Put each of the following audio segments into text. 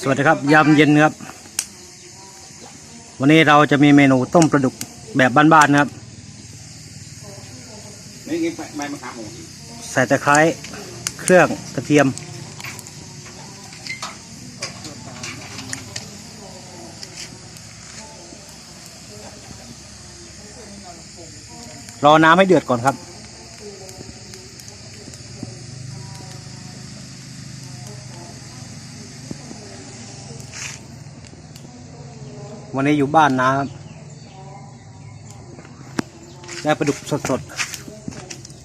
สวัสดีครับยามเย็นครับ วันนี้เราจะมีเมนูต้มปลาดุกแบบบ้านๆนะครับใส่ตะไคร้เครื่องกระเทียม รอน้ำให้เดือดก่อนครับ วันนี้อยู่บ้านนะครับได้ปลาดุกสด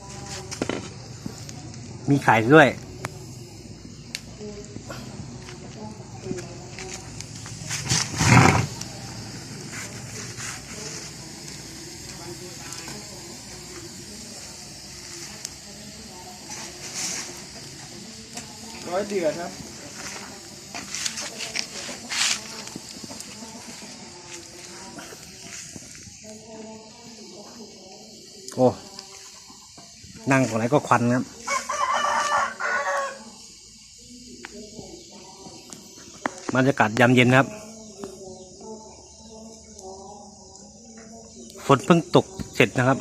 ๆ มีไข่ด้วย ร้อยเดือดครับ โอ้นั่งตรงไหนก็ควันครับบรรยากาศยามเย็นครับ ฝนเพิ่งตกเสร็จนะครับ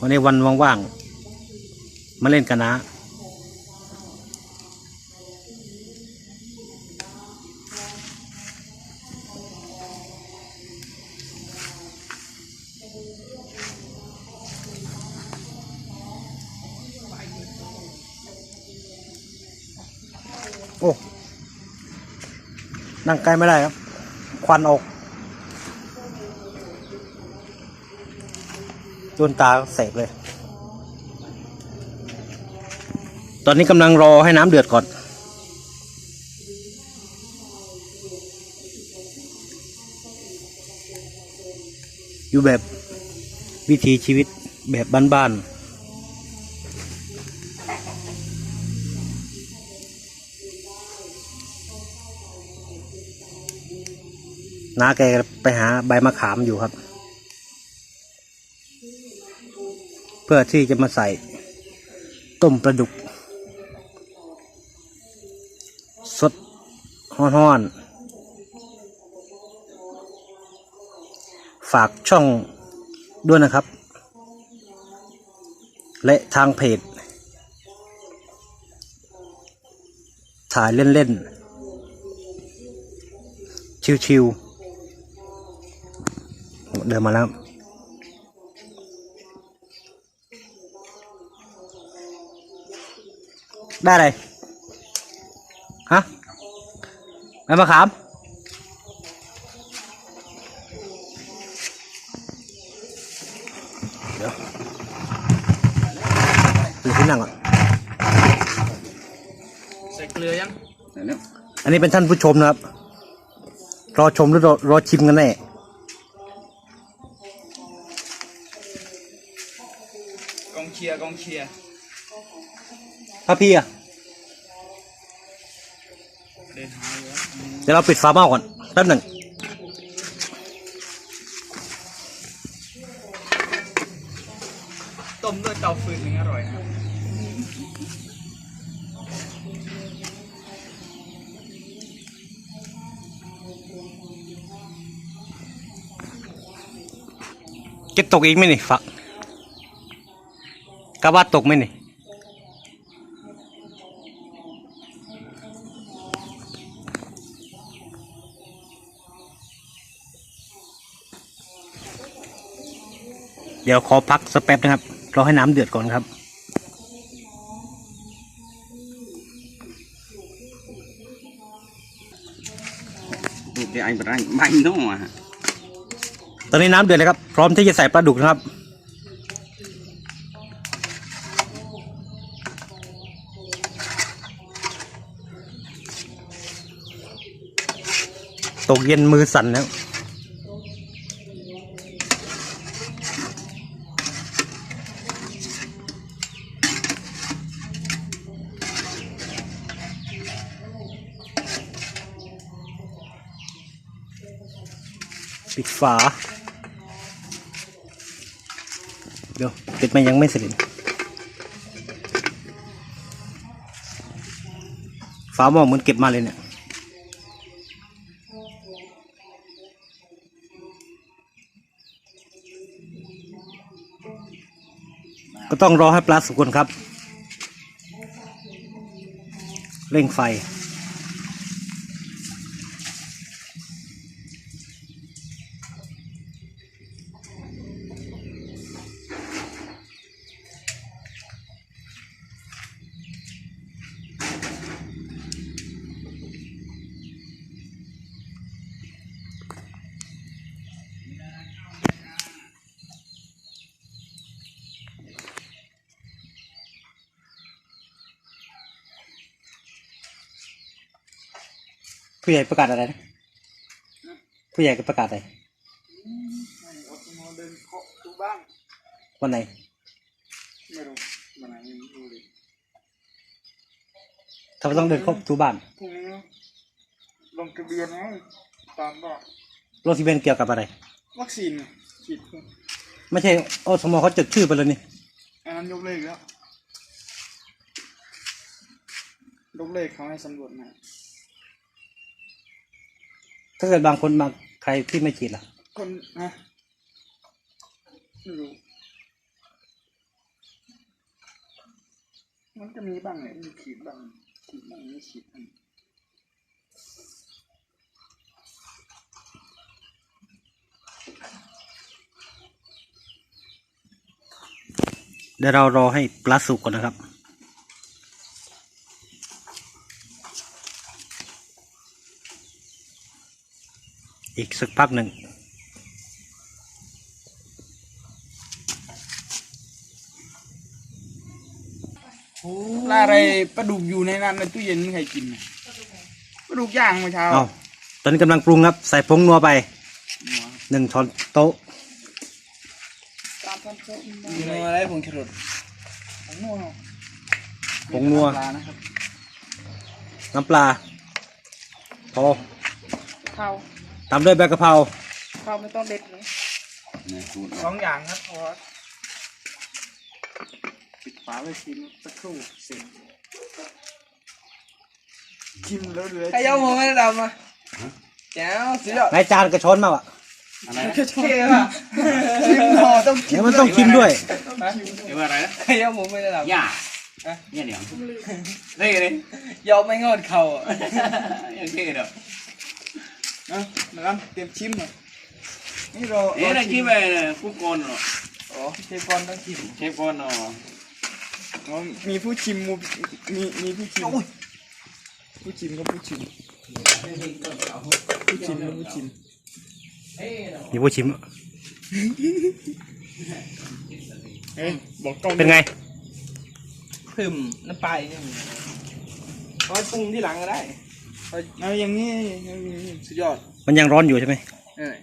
วันนี้วันว่างๆ มาเล่นกันนะ อ้นั่งใกล้ไม่ได้ครับ ควันออกโดนตาเสกเลย ตอนนี้กำลังรอให้น้ำเดือดก่อน อยู่แบบวิถีชีวิตแบบบ้านๆ น้าแกไปหาใบมะขามอยู่ครับ เพื่อที่จะมาใส่ต้มปลาดุก สดห้อนๆ ฝากช่องด้วยนะครับ และทางเพจ ถ่ายเล่นๆ ชิวๆ เดินมาแล้วได้เลยฮะไปมะขามเดี๋ยวหรือที่นั่งก่อนใส่เกลือยังใส่แล้วอันนี้เป็นท่านผู้ชมนะครับ รอชมหรือรอรอชิมกันแน่ เชียร์กองเชียร์พระพี่อะเดินหาอยู่เดี๋ยวเราปิดฝาหม้อก่อนแป๊บหนึ่งต้มด้วยเตาฟืนถึงอร่อยนะเก็บตกอีกไหมนี่ฝา กะว่าตกไหมนี่เดี๋ยวขอพักสักแป๊บนะครับ รอให้น้ำเดือดก่อนครับดูที่ไอ้บรังใบน้องอะตอนนี้น้ำเดือดเลยครับ พร้อมที่จะใส่ปลาดุกนะครับ ตกเย็นมือสั่นแล้วปิดฝา เดี๋ยวติดมันยังไม่สร็จฝาหม้อเหมือนเก็บมาเลยเนี่ย ก็ต้องรอให้ปลาสุกก่อนครับ เร่งไฟ ผู้ใหญ่ประกาศอะไรนะผู้ใหญ่ก็ประกาศอะไรเดินเคาะดูบ้างวันไหนไม่รู้มันไหนยังไม่รู้เลยทำไมต้องเดินครบทุกบ้านพรุ่งนี้ลงทะเบียนให้ตามบอกรถที่เป็นเกี่ยวกับอะไร วัคซีนฉีดไม่ใช่อสมเขาจดชื่อไปเลยนี่อันนั้นยกเลิกแล้วยกเลิกเขาให้สำรวจมา ถ้าเกิดบางคนมาใครที่ไม่ฉีดล่ะ คนนะไม่รู้มันจะมีบ้างแหละมีฉีดบ้างฉีดบ้างไม่ฉีดบ้างเดี๋ยวเรารอให้ปลาสุกก่อนนะครับ อีกสักพักหนึ่ง ปลาอะไรปลาดุกอยู่ในนั้นในตู้เย็นไม่ใครกินน่ะปลาดุกย่างเมื่อเช้าเอาตอนนี้กำลังปรุงครับ ใส่ผงนัวไปหนึ่งช้อนโต๊ะมีอะไรผงชูรสผงนัวผงนัวปลานะครับน้ำปลาพอข้าว ตามด้วยใบกะเพราข้าวไม่ต้องเด็ดเลยเนี่ยสูตรสองอย่างครับพอปิดฝาไว้ชิมสักครู่เสร็จชิมแล้วเหลือใครเอาหมูไม่ได้ดำอะแจ๋วสุดยอดในจานกระช้อนมาอะอะไรนะเท่ว่ะชิมหน่อต้องชิเดี๋ยมวมันต้องชิมด้วย เดี๋ยวว่าอะไรนะใครเอาหมูไม่ได้ดำย่าเนี่ยเดี๋ยวเฮ้ยเลยยอมไม่งอดเข่าอะยังเท่เด้อ นะนะครับเตรียมชิมหน่อยนี่เราเอ๊ะนั่นคิดไปผู้กอนเนาะอ๋อเชฟบอลต้องชิมเชฟกอนเนาะอ๋อมีผู้ชิมมีมีผู้ชิมผู้ชิมก็ผู้ชิมผู้ชิมก็ผู้ชิมมีผู้ชิมเอ้ยบอกกล้องเป็นไงพึ่มน้ำปลาอีกนิดนึงเอาไว้ปรุงที่หลังก็ได้ เอาอย่างนี้อย่างนี้สุดยอดมันยังร้อนอยู่ใช่ไหมเออ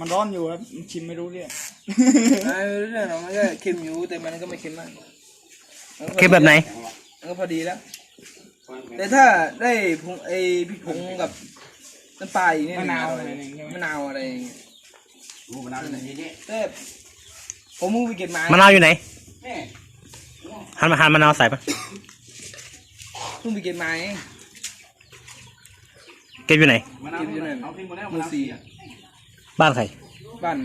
มันร้อนอยู่ครับมันชิมไม่รู้เรื่องเอาเรื่องของมันก็เค็มอยู่แต่มันก็ไม่เค็มมากเค็มแบบไหน มันก็พอดีแล้ว แต่ถ้าได้ผงไอ้พริกผงกับน้ำปลาอีกนิดนึงมะนาวออะไรร่อยอย่างเงี้ยมะนาวอะไรอย่างเงี้ยรู้มะนาวนี่นี่แต่ผมมึงไปเก็บไม้มะนาวอยู่ไหนแม่หันมาหันมะนาวใส่ปะ เพิ่งไปเก็บไม้เองเก็บอยู่ไหนมะนาวเอาทิ้งหมดแล้วมะนาวสีอะบ้านใครบ้าน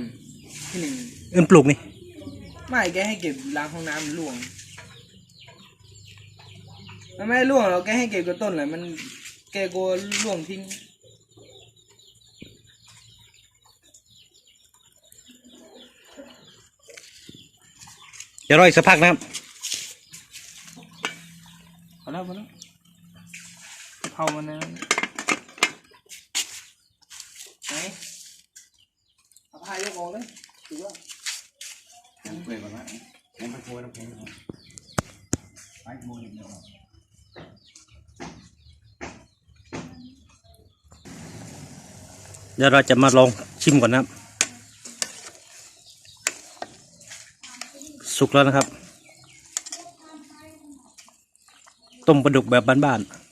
ที่หนึ่งเอิ้นปลูกนี่ไม่แกให้เก็บล้างห้องน้ำมันร่วงมันไม่ได้ร่วงหรอกแกให้เก็บกับต้นแหละมันแกกลัวร่วงทิ้งเดี๋ยวรออีกสักพักนะครับ พอแล้วพอแล้วกะเพรามันนะ ไหนเอาพายกออกเลยถือว่า ยังเปื่อยก่อนนะ ยังไปโชยน้ำแข็งไปโมยเดียวเดี๋ยวเราจะมาลองชิมก่อนนะครับ สุกแล้วนะครับ ต้มปลาดุกแบบบ้านๆ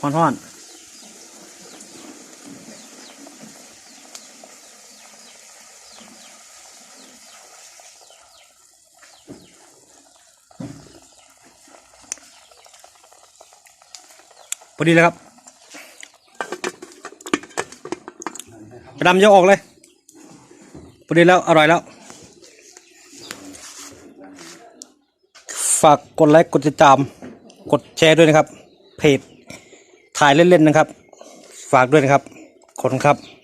ฮ้อนๆ พอดีเลยครับกระดำยกออกเลย พอดีแล้วอร่อยแล้ว ฝากกดไลค์กดติดตาม กดแชร์ด้วยนะครับ เพจถ่ายเล่นๆนะครับ ฝากด้วยนะครับขอบคุณครับ